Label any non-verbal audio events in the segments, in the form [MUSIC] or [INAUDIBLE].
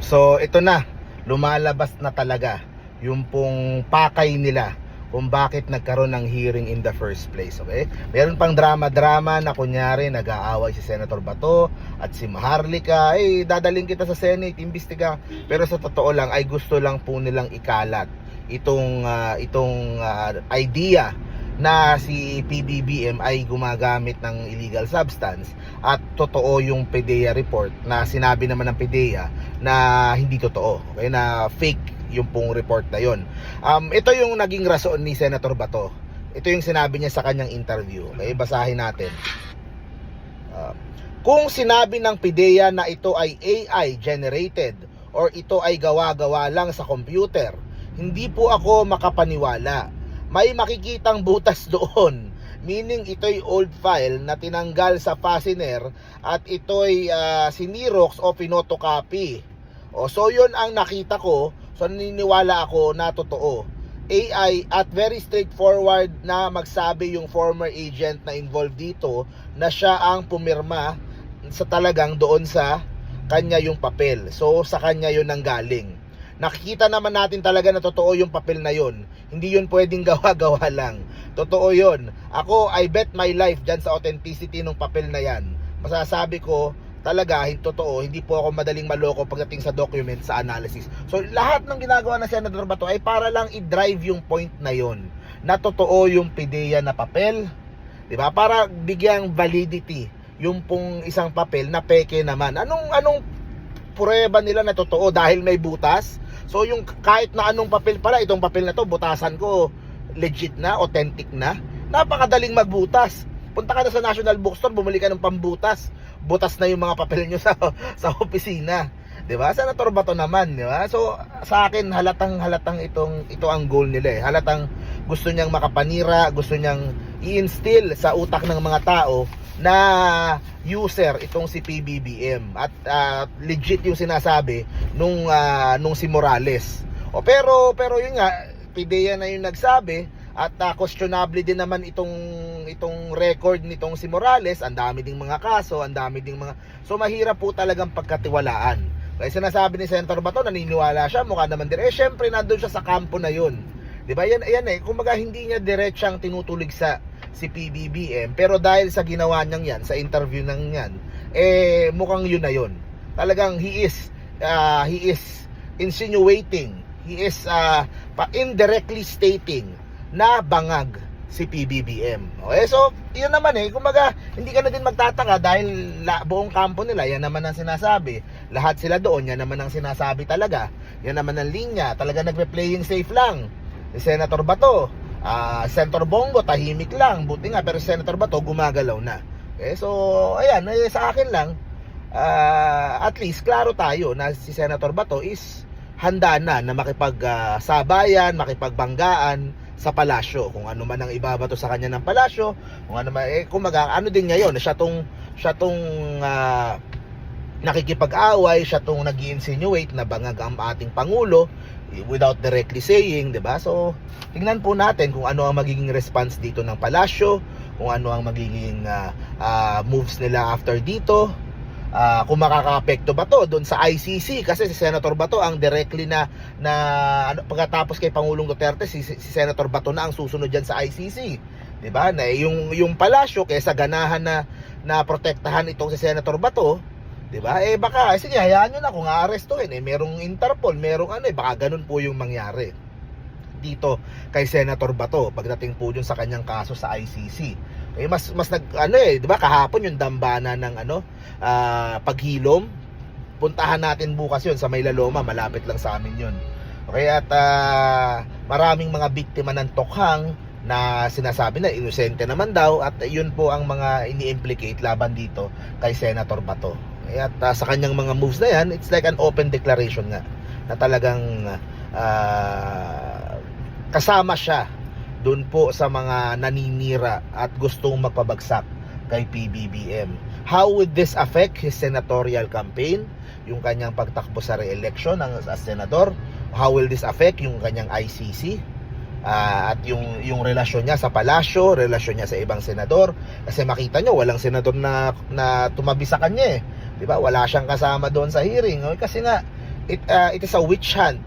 So ito na, lumalabas na talaga yung pong pakay nila kung bakit nagkaroon ng hearing in the first place, okay? Meron pang drama-drama na kunyari nag-aaway si Senator Bato at si Maharlika, eh dadaling kita sa Senate, imbestiga. Pero sa totoo lang ay gusto lang po nilang ikalat itong ah, itong ah, idea na si PBBM ay gumagamit ng illegal substance at totoo yung PDEA report na sinabi naman ng PDEA na hindi totoo, okay, na fake yung pong report na yon. Um, ito yung naging rason ni Senator Bato. Ito yung sinabi niya sa kanyang interview. Okay, basahin natin. Uh, kung sinabi ng PIDEA na ito ay AI generated or ito ay gawa-gawa lang sa computer, hindi po ako makapaniwala. May makikitang butas [LAUGHS] doon. Meaning ito'y old file na tinanggal sa fastener at ito'y uh, sinirox o pinotocopy. O, so yun ang nakita ko. So naniniwala ako na totoo. AI at very straightforward na magsabi yung former agent na involved dito na siya ang pumirma sa talagang doon sa kanya yung papel. So sa kanya yun ang galing. Nakikita naman natin talaga na totoo yung papel na yun. Hindi yun pwedeng [LAUGHS] gawa-gawa lang. Totoo yun. Ako, I bet my life dyan sa authenticity ng papel na yan. Masasabi ko, talaga, hindi totoo, hindi po ako madaling maloko pagdating sa document sa analysis. So, lahat ng ginagawa ng Senator Bato ay para lang i-drive yung point na yon na totoo yung PIDEA na papel, di ba? Para bigyang validity yung pong isang papel na peke naman. Anong anong prueba nila na totoo dahil may butas? So yung kahit na anong papel pala, itong papel na to, butasan ko, legit na, authentic na. Napakadaling magbutas. Punta ka na sa National Bookstore, bumili ka ng pambutas. Butas na yung mga papel nyo [LAUGHS] sa, sa opisina. 'Di ba? Senator Bato naman, 'di ba? So sa akin halatang halatang itong ito ang goal nila eh. Halatang gusto niyang makapanira, gusto niyang i-instill sa utak ng mga tao na user itong si PBBM at ah, legit yung sinasabi nung ah, nung si Morales. O pero pero yun nga PDEA na yung nagsabi at ah, questionable din naman itong itong record nitong si Morales, ang dami ding mga kaso, ang dami ding mga so mahirap po talagang pagkatiwalaan. Kaya sinasabi ni Senator Bato, naniniwala siya, mukha naman din. Eh, syempre, nandun siya sa kampo na yun. Di ba? Yan, yan eh. Kumbaga, hindi niya diretsang tinutulig sa si PBBM. Pero dahil sa ginawa niyang yan, sa interview nang yan, eh, mukhang yun na yun. Talagang he is, uh, he is insinuating, he is uh, pa indirectly stating na bangag si PBBM. Okay, so, yun naman eh, kumbaga, hindi ka na din magtataka dahil la, buong kampo nila, yan naman ang sinasabi. Lahat sila doon, yan naman ang sinasabi talaga. Yan naman ang linya, talaga nagpe-playing safe lang. Si Senator Bato, ah, Senator Bongo, tahimik lang. Buti nga, pero Senator Bato, gumagalaw na. Okay, so, ayan, eh, sa akin lang, ah, at least, klaro tayo na si Senator Bato is handa na na makipagsabayan, makipagbanggaan sa palasyo. Kung ano man ang ibabato sa kanya ng palasyo, kung ano man, eh, kumaga, ano din niya yun, siya tong, siya tong ah, nakikipag-away, siya tong nag insinuate na bangag ang ating Pangulo without directly saying, 'di ba? So, tingnan po natin kung ano ang magiging response dito ng palasyo, kung ano ang magiging ah, ah, moves nila after dito. Ah, kung makakaapekto ba to doon sa ICC kasi si Senator Bato ang directly na na ano pagkatapos kay Pangulong Duterte si, si Senator Bato na ang susunod diyan sa ICC. 'Di ba? Na yung yung palasyo kaysa ganahan na na protektahan itong si Senator Bato, 'di ba? Eh baka eh, sige hayaan niyo na kung aarestuhin eh merong Interpol, merong ano eh baka ganun po yung mangyari dito kay Senator Bato pagdating po dun sa kanyang kaso sa ICC. Eh mas mas nag ano eh, 'di ba kahapon yung dambana ng ano ah, paghilom. Puntahan natin bukas 'yon sa Maylaloma, malapit lang sa amin 'yon. Okay at ah, maraming mga biktima ng tokhang na sinasabi na inosente naman daw at yun po ang mga ini-implicate laban dito kay Senator Bato. Kaya at ah, sa kanyang mga moves na yan, it's like an open declaration nga na talagang ah, kasama siya doon po sa mga naninira at gustong magpabagsak kay PBBM. How would this affect his senatorial campaign? Yung kanyang pagtakbo sa re-election ng as senador? How will this affect yung kanyang ICC? Ah, at yung yung relasyon niya sa palasyo, relasyon niya sa ibang senador kasi makita nyo walang senador na na tumabi sa kanya eh. 'Di ba? Wala siyang kasama doon sa hearing. Okay? Kasi nga it, uh, it is a witch hunt.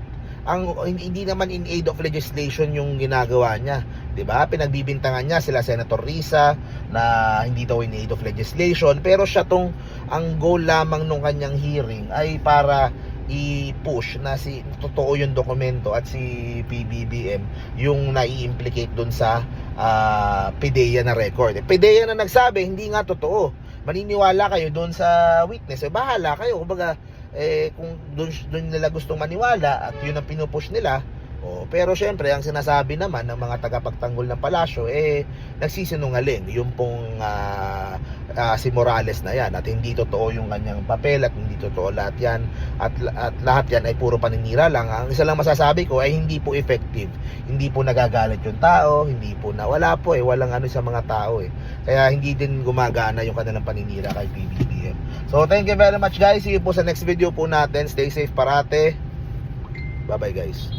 Ang hindi naman in aid of legislation yung ginagawa niya, 'di ba? Pinagbibintangan niya sila Senator Risa na hindi daw in aid of legislation, pero siya tong ang goal lamang nung kanyang hearing ay para i-push na si totoo yung dokumento at si PBBM yung nai-implicate dun sa ah, PDEA na record. Eh, PDEA na nagsabi, hindi nga totoo. Maniniwala kayo dun sa witness. Eh, bahala kayo. Kumbaga, eh, kung dun, dun nila gustong maniwala at yun ang pinupush nila, Oh, pero syempre ang sinasabi naman ng mga tagapagtanggol ng palasyo eh nagsisinungaling. Yung pong ah, ah, si Morales na yan at hindi totoo yung kanyang papel at hindi totoo lahat yan at, at lahat yan ay puro paninira lang. Ang isa lang masasabi ko ay hindi po effective. Hindi po nagagalit yung tao hindi po na wala po eh walang ano sa mga tao eh. Kaya hindi din gumagana yung kanilang paninira kay PBBM so thank you very much guys. See you po sa next video po natin. Stay safe parate. Bye bye guys